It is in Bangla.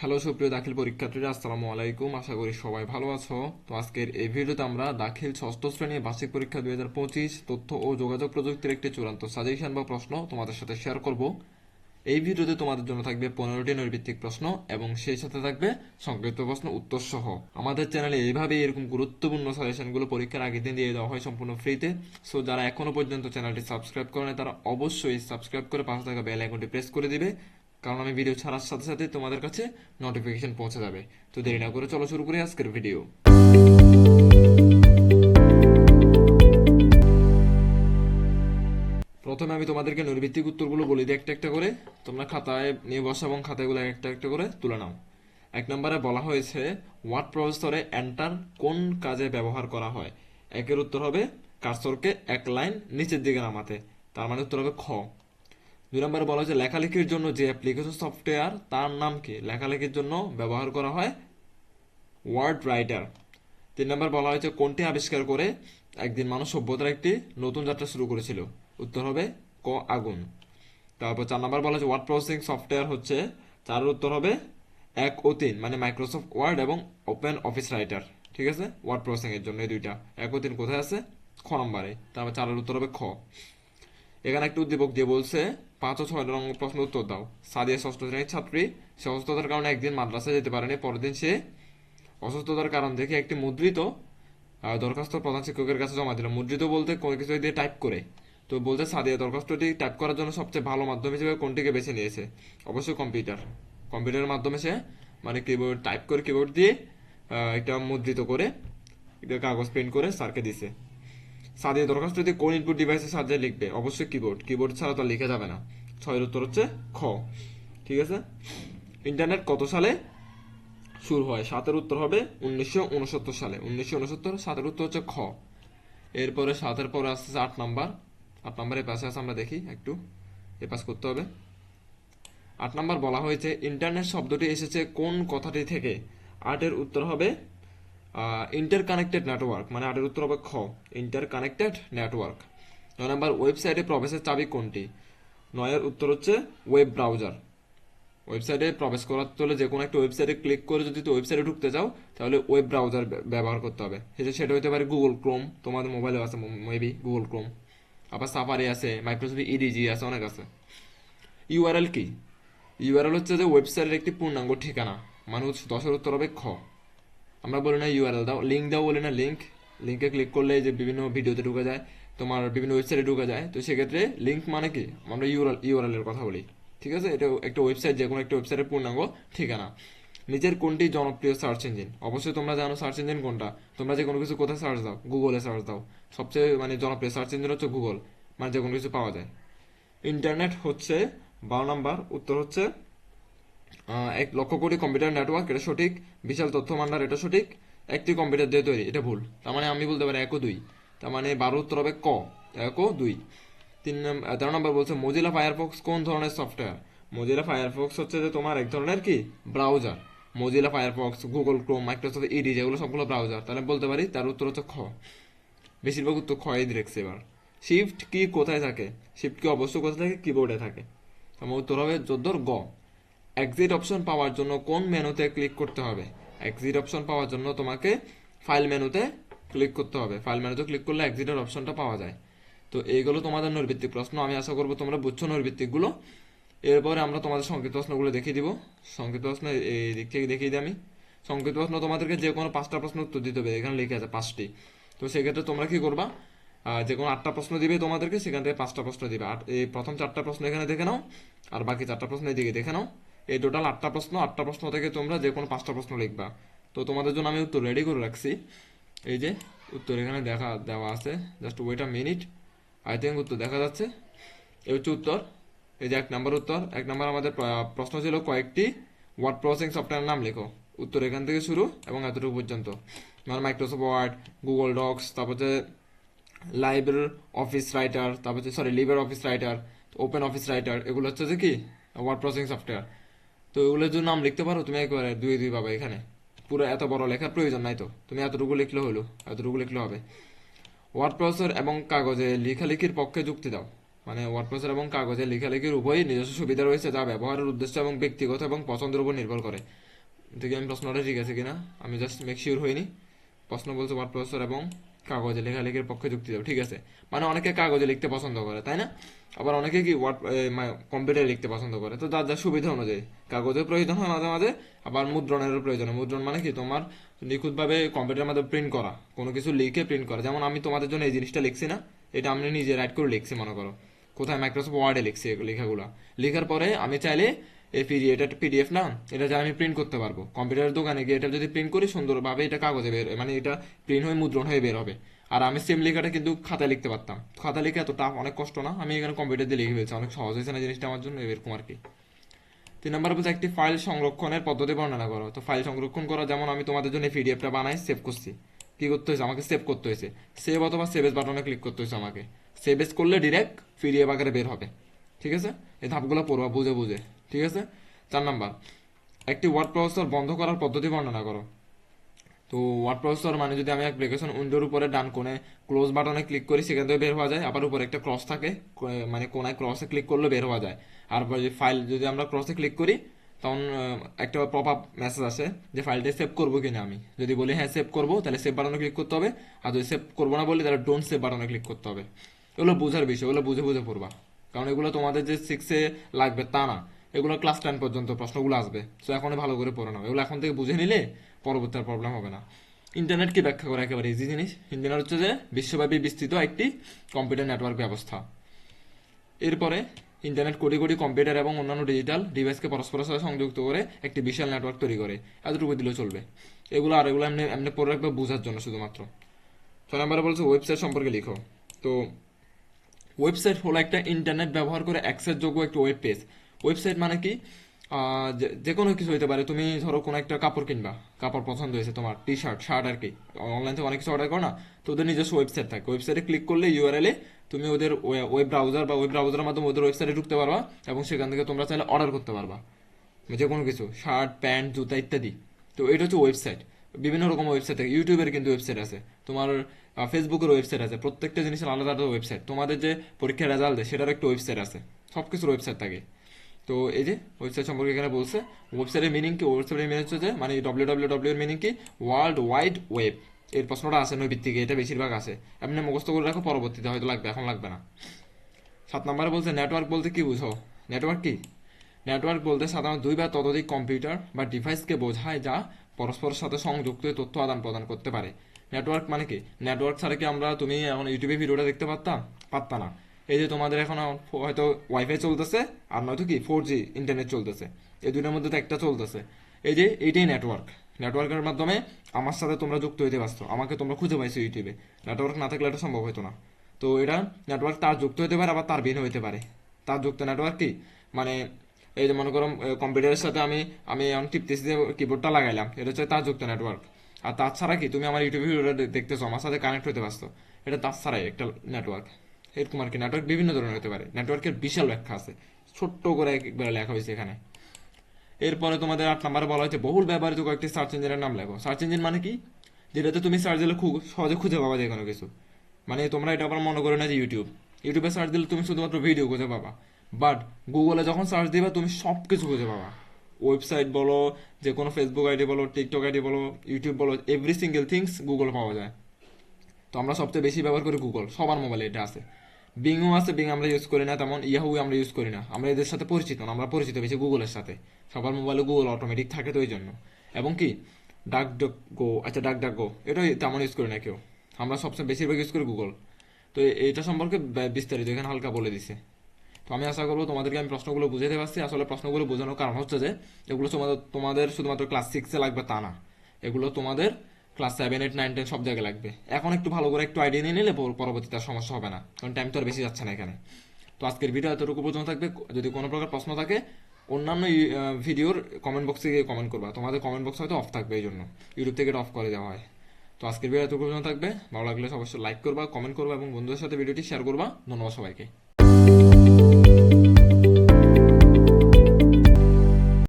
হ্যালো, সুপ্রিয় দাখিল পরীক্ষার্থীরা, আসসালামু আলাইকুম। আশা করি সবাই ভালো আছো। তো আজকের এই ভিডিওতে আমরা দাখিল ষষ্ঠ শ্রেণি বার্ষিক পরীক্ষা দুই হাজার পঁচিশ তথ্য ও যোগাযোগ প্রযুক্তির একটি চূড়ান্ত সাজেশন বা প্রশ্ন তোমাদের সাথে শেয়ার করব। এই ভিডিওতে তোমাদের জন্য থাকবে পনেরোটি নৈর্ভিত্তিক প্রশ্ন এবং সেই সাথে থাকবে সংক্ষিপ্ত প্রশ্ন উত্তর সহ। আমাদের চ্যানেলে এইভাবে এরকম গুরুত্বপূর্ণ সাজেশনগুলো পরীক্ষার আগের দিন দিয়ে দেওয়া হয় সম্পূর্ণ ফ্রিতে সো যারা এখনও পর্যন্ত চ্যানেলটি সাবস্ক্রাইব করেনি তারা অবশ্যই সাবস্ক্রাইব করে পাশে থাকা বেল আইকনটি প্রেস করে দিবে। কারণ আমি ভিডিও ছাড়ার সাথে সাথে তোমাদের কাছে নোটিফিকেশন পৌঁছে যাবে। তো দেরি না করে চলো শুরু করি আজকের ভিডিও প্রথমে আমি তোমাদেরকে নৈর্ভিত্তিক উত্তরগুলো বলে দিই একটা একটা করে। তোমরা খাতায় নিয়ে বসো এবং খাতাগুলো একটা একটা করে তুলে নাও। এক নম্বরে বলা হয়েছে ওয়ার্ড প্রসেসরে এন্টার কোন কাজে ব্যবহার করা হয়? একের উত্তর হবে কার্সরকে এক লাইন নিচের দিকে নামাতে। তার মানে উত্তর হবে, খ। দুই নম্বরে বলা হয়েছে, লেখালেখির জন্য যে অ্যাপ্লিকেশন সফটওয়্যার তার নামকে লেখালেখির জন্য ব্যবহার করা হয় ওয়ার্ড রাইটার তিন নম্বর বলা হয়েছে, কোনটি আবিষ্কার করে একদিন মানুষ সভ্যতার একটি নতুন যাত্রা শুরু করেছিল? উত্তর হবে, ক, আগুন। তারপর চার নম্বর বলা হয়েছে ওয়ার্ড প্রসেসিং সফটওয়্যার হচ্ছে, চারের উত্তর হবে, এক ও তিন মানে মাইক্রোসফট ওয়ার্ড এবং ওপেন অফিস রাইটার ঠিক আছে? ওয়ার্ড প্রসেসিং এর জন্য এই দুইটা। এক ও তিন কোথায় আছে? খ নম্বরে। তারপর চারের উত্তর হবে, খ। এখানে একটা উদ্দীপক দিয়ে বলছে পাঁচ ও ছয় নং প্রশ্ন উত্তর দাও। সাদিয়া ষষ্ঠ শ্রেণির ছাত্রী, সে অসুস্থতার কারণে একদিন মাদ্রাসায় যেতে পারেনি পরের দিন সে অসুস্থতার কারণ দেখে একটি মুদ্রিত দরখাস্ত প্রধান শিক্ষকের কাছে জমা দিল। মুদ্রিত বলতে কোনো কিছু দিয়ে টাইপ করে। তো বলতে সাদিয়া, দরখাস্তটি টাইপ করার জন্য সবচেয়ে ভালো মাধ্যম হিসেবে কোনটিকে বেছে নিয়েছে? অবশ্যই কম্পিউটার। কম্পিউটারের মাধ্যমে সে মানে কিবোর্ড টাইপ করে কিবোর্ড দিয়ে একটা মুদ্রিত করে, একটা কাগজ প্রিন্ট করে স্যারকে দিছে। সাদিয়া দরখাস্তটি কোন ইনপুট ডিভাইসের সাহায্যে লিখবে, অবশ্যই কিবোর্ড কিবোর্ড ছাড়া তো লেখা যাবে না। ছয়ের উত্তর হচ্ছে খ। ঠিক আছে? ইন্টারনেট কত সালে শুরু হয়? সাতের উত্তর হবে উনিশশো উনসত্তর সালে। উনিশশো উনসত্তর, সাতের উত্তর হচ্ছে খ। এরপরে সাতের পরে আসছে আট নাম্বার। আট নাম্বারের পাশে আছে, আমরা দেখি একটু। এ পাস করতে হবে। আট নাম্বার বলা হয়েছে ইন্টারনেট শব্দটি এসেছে কোন কথাটি থেকে? আটের উত্তর হবে ইন্টার কানেক্টেড নেটওয়ার্ক মানে আটের উত্তর হবে খ ইন্টার কানেক্টেড নেটওয়ার্ক নয় নাম্বার ওয়েবসাইটে প্রবেশের চাবি কোনটি? নয়ের উত্তর হচ্ছে ওয়েব ব্রাউজার ওয়েবসাইটে প্রবেশ করার হলে যে কোনো একটা ওয়েবসাইটে ক্লিক করে যদি তো ওয়েবসাইটে ঢুকতে যাও তাহলে ওয়েব ব্রাউজার ব্যবহার করতে হবে। সেটা সেটা হতে পারে গুগল ক্রোম তোমাদের মোবাইলে আছে মেবি গুগল ক্রোম আবার সাফারি আছে মাইক্রোসফট ইডিজি আছে, অনেক আছে। ইউআরএল কি? ইউআরএল হচ্ছে যে ওয়েবসাইটের একটি পূর্ণাঙ্গ ঠিকানা মানুষ দশের উত্তর হবে খ। আমরা বলি না ইউআরএল দাও। লিঙ্ক দাও বলি না লিঙ্ক লিঙ্কে ক্লিক করলে যে বিভিন্ন ভিডিওতে ঢুকে যায়, তোমার বিভিন্ন ওয়েবসাইটে ঢুকে যায়। তো সেক্ষেত্রে লিঙ্ক মানে কি? আমরা ইউআরএল ইউআরএল এর কথা বলি। ঠিক আছে? এটা একটা ওয়েবসাইট যে কোনো একটা ওয়েবসাইটের পূর্ণাঙ্গ ঠিকানা। নিজের কোনটি জনপ্রিয় সার্চ ইঞ্জিন অবশ্যই তোমরা জানো সার্চ ইঞ্জিন কোনটা। তোমরা যে কোনো কিছু কোথায় সার্চ দাও? গুগলে সার্চ দাও। সবচেয়ে মানে জনপ্রিয় সার্চ ইঞ্জিন হচ্ছে গুগল মানে যে কোনো কিছু পাওয়া যায়। ইন্টারনেট হচ্ছে বারো নাম্বার উত্তর হচ্ছে এক লক্ষ কোটি কম্পিউটার নেটওয়ার্ক এটা সঠিক। বিশাল তথ্য ভান্ডার, এটা সঠিক। একটি কম্পিউটার দিয়ে তৈরি, এটা ভুল। তার মানে আমি বলতে পারি এক দুই। তার মানে বারো উত্তর হবে ক, এক দুই। তিন নম্বর তেরো নম্বর বলছে মজিলা ফায়ারফক্স কোন ধরনের সফটওয়্যার মজিলা ফায়ারফক্স হচ্ছে যে তোমার এক ধরনের কি? Browser Mozilla Firefox Google Chrome Microsoft Edge যেগুলো সবগুলো ব্রাউজার তাহলে বলতে পারি তার উত্তর হচ্ছে খ। বেশিরভাগ উত্তর খয়ে দেখছে এবার। শিফট কি কোথায় থাকে? শিফট কি অবশ্যই কোথায় থাকে? কিবোর্ডে থাকে। আমার উত্তর হবে চোদ্দোর গ। এক্সিট অপশন পাওয়ার জন্য কোন মেনুতে ক্লিক করতে হবে? এক্সিট অপশন পাওয়ার জন্য তোমাকে ফাইল মেনুতে ক্লিক করতে হবে। ফাইল মেনুতে ক্লিক করলে এক্সিটের অপশনটা পাওয়া যায়। তো এইগুলো তোমাদের নৈর্ভিত্তিক প্রশ্ন। আমি আশা করব তোমরা বুঝছ নৈর্ভিত্তিকগুলো এরপরে আমরা তোমাদের সংক্ষিপ্ত প্রশ্নগুলো দেখিয়ে দিব। সংক্ষিপ্ত প্রশ্ন এই দিক থেকে দেখিয়ে দিই আমি। সংক্ষিপ্ত প্রশ্ন তোমাদেরকে যে কোনো পাঁচটা প্রশ্ন উত্তর দিতে হবে। এখানে লিখে আছে পাঁচটি। তো সেক্ষেত্রে তোমরা কি করবা? যে কোনো আটটা প্রশ্ন দিবে তোমাদেরকে, সেখান থেকে পাঁচটা প্রশ্ন দিবে। আট এই প্রথম চারটা প্রশ্ন এখানে দেখে নাও। আর বাকি চারটা প্রশ্ন এদিকে দেখে নাও। এই টোটাল আটটা প্রশ্ন আটটা প্রশ্ন থেকে তোমরা যে কোনো পাঁচটা প্রশ্ন লিখবা। তো তোমাদের জন্য আমি উত্তর রেডি করে রাখছি। এই যে, উত্তর এখানে দেখা, দেওয়া আছে। Just wait a minute I think উত্তর দেখা যাচ্ছে। এই হচ্ছে উত্তর। এই যে এক নাম্বার উত্তর। এক নাম্বার আমাদের প্রশ্ন ছিল কয়েকটি ওয়ার্ড প্রসেসিং সফটওয়্যার নাম লেখো। উত্তর এখান থেকে শুরু এবং এতটুকু পর্যন্ত। মানে মাইক্রোসফট ওয়ার্ড গুগল ডক্স তারপর হচ্ছে লাইব্রের অফিস রাইটার তারপর হচ্ছে sorry Libre office writer open office writer এগুলো হচ্ছে যে কি? ওয়ার্ড প্রসেসিং সফটওয়্যার তো এগুলোর জন্য নাম লিখতে পারো? তুমি একবারে দুই দুই পাবে এখানে। পুরো এত বড় লেখার প্রয়োজন নাই তো। তুমি এতটুকু লিখলে হলো, এতটুকু লিখলে হবে। ওয়ার্ড প্রসেসর এবং কাগজে লেখালেখির পক্ষে যুক্তি দাও। মানে ওয়ার্ড প্রসেসর এবং কাগজে লেখালেখির উভয়ই নিজস্ব সুবিধা রয়েছে যা ব্যবহারের উদ্দেশ্য এবং ব্যক্তিগত এবং পছন্দের উপর নির্ভর করে। দেখি আমি প্রশ্নটা ঠিক আছে কিনা? আমি জাস্ট মেক শিওর হইনি। প্রশ্ন বলছে ওয়ার্ড প্রসেসর এবং কাগজে লেখালেখির পক্ষে যুক্তি দেবো, ঠিক আছে? মানে অনেকে কাগজে লিখতে পছন্দ করে, তাই না? আবার অনেকে কি ওয়ার্ড কম্পিউটারে লিখতে পছন্দ করে। তো যার যার সুবিধা অনুযায়ী, কাগজের প্রয়োজন হয় মাঝে মাঝে, আবার মুদ্রণেরও প্রয়োজন হয়। মুদ্রণ মানে কি? তোমার নিখুঁতভাবে কম্পিউটারের মাধ্যমে প্রিন্ট করা, কোনো কিছু লিখে প্রিন্ট করা। যেমন আমি তোমাদের জন্য এই জিনিসটা লিখছি না, এটা আমি নিজে রাইট করে লিখছি, মনে করো। কোথায় মাইক্রোসফট ওয়ার্ডে লিখছি লেখাগুলো। লেখার পরে আমি চাইলে এই পিডি এটা পিডিএফ না? এটা আমি প্রিন্ট করতে পারব। কম্পিউটারের দোকানে গিয়ে এটা যদি প্রিন্ট করি, সুন্দরভাবে এটা কাগজে বের মানে এটা প্রিন্ট হয়ে মুদ্রণ হয়ে বের হবে। আর আমি সেম লেখাটা কিন্তু খাতায় লিখতে পারতাম। খাতা লিখে এত টাফ অনেক কষ্ট না? আমি এখানে কম্পিউটার দিয়ে লিখে ফেলছি। অনেক সহজ হয়েছে না জিনিসটা আমার জন্য, এরকম আর কি। তিন নম্বর বলছে, একটি ফাইল সংরক্ষণের পদ্ধতি বর্ণনা করো। তো ফাইল সংরক্ষণ করা, যেমন আমি তোমাদের জন্য পিডিএফটা বানাই সেভ করছি। কি করতে হয়েছে? আমাকে সেভ করতে হয়েছে। সেভ অথবা সেভেজ বাটনে ক্লিক করতে হয়েছে আমাকে। সেভেজ করলে ডিরেক্ট পিডিএফ আকারে বের হবে। ঠিক আছে? এই ধাপগুলো পড়বা, বুঝে বুঝে। ঠিক আছে? চার নাম্বার। একটি ওয়ার্ড প্রসেসর বন্ধ করার পদ্ধতি বর্ণনা করো। তো ওয়ার্ড প্রসেসর মানে যদি আমি অ্যাপ্লিকেশন উইন্ডোর উপরে ডান কোণে ক্লোজ বাটনে ক্লিক করি, সেখান থেকে বের হওয়া যায়। আবার উপরে একটা ক্রস থাকে মানে কোনায় ক্রসে ক্লিক করলে বের হওয়া যায়। আর ফাইল যদি আমরা ক্রসে ক্লিক করি, তখন একটা পপ আপ মেসেজ আসে যে ফাইলটা সেভ করব কিনা আমি। যদি বলি হ্যাঁ সেভ করব তাহলে সেভ বাটনে ক্লিক করতে হবে। আর যদি সেভ করব না বলি তাহলে ডোন্ট সেভ বাটনে ক্লিক করতে হবে। এগুলো বোঝার বিষয়, এগুলো বুঝে বুঝে পড়বা। কারণ এগুলো তোমাদের যে সিক্সে লাগবে, তা না। এগুলো ক্লাস টেন পর্যন্ত প্রশ্নগুলো আসবে। সো এখন ভালো করে পড়ে নাও। এগুলো এখন থেকে বুঝে নিলে পরবর্তী আর প্রবলেম হবে না। ইন্টারনেট কি ব্যাখ্যা করে? একেবারে ইজি জিনিস। ইন্টারনেট হচ্ছে যে বিশ্বব্যাপী বিস্তৃত একটি কম্পিউটার নেটওয়ার্ক ব্যবস্থা। এরপরে ইন্টারনেট কোটি কোটি কম্পিউটার এবং অন্যান্য ডিজিটাল ডিভাইসকে পরস্পরের সাথে সংযুক্ত করে একটি বিশাল নেটওয়ার্ক তৈরি করে। এতটুকু দিলেও চলবে। এগুলো আর এগুলো এমনি এমনি পড়ে রাখবে বোঝার জন্য শুধুমাত্র। ছয় নম্বরে বলছে ওয়েবসাইট সম্পর্কে লিখো। তো ওয়েবসাইট হলো একটা ইন্টারনেট ব্যবহার করে অ্যাক্সেসযোগ্য একটা ওয়েব পেজ ওয়েবসাইট মানে কি? যে- কোনো কিছু হইতে পারে। তুমি ধরো কোনো একটা কাপড় কিনবা। কাপড় পছন্দ হয়েছে তোমার টি শার্ট শার্ট আর কি। অনলাইন থেকে অনেক কিছু অর্ডার করো না? তো ওদের নিজস্ব ওয়েবসাইট থাকে। ওয়েবসাইটে ক্লিক করলে ইউআরএলে তুমি ওদের ওয়েব ব্রাউজার বা ওয়েব ব্রাউজারের মাধ্যমে ওদের ওয়েবসাইটে ঢুকতে পারবা এবং সেখান থেকে তোমরা চাইলে অর্ডার করতে পারবা। যে কোনো কিছু শার্ট প্যান্ট জুতা ইত্যাদি। তো এটা হচ্ছে ওয়েবসাইট বিভিন্ন রকম ওয়েবসাইট থাকে। ইউটিউবের কিন্তু ওয়েবসাইট আছে। তোমার ফেসবুকের ওয়েবসাইট আছে। প্রত্যেকটা জিনিসের আলাদা আলাদা ওয়েবসাইট তোমাদের যে পরীক্ষার রেজাল্ট দেয় সেটার একটা ওয়েবসাইট আছে। সব কিছুর ওয়েবসাইট থাকে। তো এই যে ওয়েবসাইট সম্পর্কে এখানে বলছে ওয়েবসাইটের মিনিং কি? ওয়েবসাইটের মিনিং হচ্ছে যে মানে ডব্লিউ ডব্লিউ ডব্লিউ এর মিনিং কি? ওয়ার্ল্ড ওয়াইড ওয়েব এর প্রশ্নটা আছে নৈবিত থেকে এটা বেশিরভাগ আছে। এমনি মুখস্থ করে রাখো, পরবর্তীতে হয়তো লাগবে, এখন লাগবে না। সাত নম্বরে বলছে নেটওয়ার্ক বলতে কি বুঝো? নেটওয়ার্ক কি? নেটওয়ার্ক বলতে সাধারণত দুই বা ততোধিক কম্পিউটার বা ডিভাইসকে বোঝায় যা পরস্পরের সাথে সংযুক্ত তথ্য আদান প্রদান করতে পারে। নেটওয়ার্ক মানে কি? নেটওয়ার্ক ছাড়া কি আমরা তুমি এখন ইউটিউবে ভিডিওটা দেখতে পারতাম পারতা না। এই যে তোমাদের এখন হয়তো ওয়াইফাই চলতেছে, আর নয়তো কি ফোর জি ইন্টারনেট চলতেছে। এই দুইটার মধ্যে তো একটা চলতেছে। এই যে এইটাই নেটওয়ার্ক নেটওয়ার্কের মাধ্যমে আমার সাথে তোমরা যুক্ত হইতে পারছ। আমাকে তোমরা খুঁজে পাইছো ইউটিউবে নেটওয়ার্ক না থাকলে এটা সম্ভব হতো না। তো এটা নেটওয়ার্ক তার যুক্ত হতে পারে, আবার তার বিন হইতে পারে। তার যুক্ত নেটওয়ার্ক কি? মানে এই যে মনে করো কম্পিউটারের সাথে আমি আমি এখন টিপতেছি যে কিবোর্ডটা লাগাইলাম, এটা হচ্ছে তার যুক্ত নেটওয়ার্ক আর তাছাড়া কি, তুমি আমার ইউটিউব ভিডিওটা দেখতেছো, আমার সাথে কানেক্ট হতে পারছ। এটা তার ছাড়াই একটা নেটওয়ার্ক এরকম আর কি নেটওয়ার্ক বিভিন্ন ধরনের হতে পারে। নেটওয়ার্কের বিশাল ব্যাখ্যা আছে। ছোট্ট করে একবার লেখা হয়েছে এখানে। এরপরে তোমাদের আট নাম্বারে বলা হয়েছে, বহুল ব্যবহৃত কয়েকটি সার্চ ইঞ্জিনের নাম লেখো। সার্চ ইঞ্জিন মানে কি? যেটাতে তুমি সার্চ দিলে খুব সহজে খুঁজে পাবা যে কোনো কিছু। মানে তোমরা এটা আবার মনে করো না যে ইউটিউব ইউটিউবে সার্চ দিলে তুমি শুধুমাত্র ভিডিও খুঁজে পাবা। বাট গুগলে যখন সার্চ দিবা, তুমি সব কিছু খুঁজে পাবা। ওয়েবসাইট বলো যে কোনো ফেসবুক আইডি বলো টিকটক আইডি বলো ইউটিউব বলো এভরি সিঙ্গেল থিংস গুগল পাওয়া যায়। তো আমরা সবচেয়ে বেশি ব্যবহার করি গুগল সবার মোবাইলে এটা আছে। বিংও আছে বিং আমরা ইউজ করি না, তেমন ইয়াহু আমরা ইউজ করি না। আমরা এদের সাথে পরিচিত না, আমরা পরিচিত বেশি গুগলের সাথে। সবার মোবাইলে গুগল অটোমেটিক থাকে তো ওই জন্য। এবং কি ডাক ডাক গো আচ্ছা ডাক ডাক গো এটাও তেমন ইউজ করি না কেউ। আমরা সবচেয়ে বেশিরভাগ ইউজ করি গুগল তো এটা সম্পর্কে বিস্তারিত এখানে হালকা বলে দিছে। তো আমি আশা করব তোমাদেরকে আমি প্রশ্নগুলো বুঝাতে পারছি। আসলে প্রশ্নগুলো বোঝানোর কারণ হচ্ছে যে, এগুলো তোমাদের তোমাদের শুধুমাত্র ক্লাস সিক্সে লাগবে তা না। এগুলো তোমাদের class seven eight nine ten সব জায়গায় লাগবে। এখন একটু ভালো করে একটু আইডিয়া নিয়ে নিলে পরবর্তীতে আর সমস্যা হবে না, কারণ টাইম তো আর বেশি যাচ্ছে না এখানে। তো আজকের ভিডিও এতটুকু পর্যন্ত থাকবে। যদি কোনো প্রকার প্রশ্ন থাকে, অন্যান্য ভিডিওর কমেন্ট বক্সে গিয়ে কমেন্ট করবা। তোমাদের কমেন্ট বক্স হয়তো অফ থাকবে এই জন্য। ইউটিউব থেকে অফ করে দেওয়া হয়। তো আজকের ভিডিও এতটুকু পর্যন্ত থাকবে। ভালো লাগলে অবশ্যই লাইক করবা কমেন্ট করবা এবং বন্ধুদের সাথে ভিডিওটি শেয়ার করবা। ধন্যবাদ সবাইকে।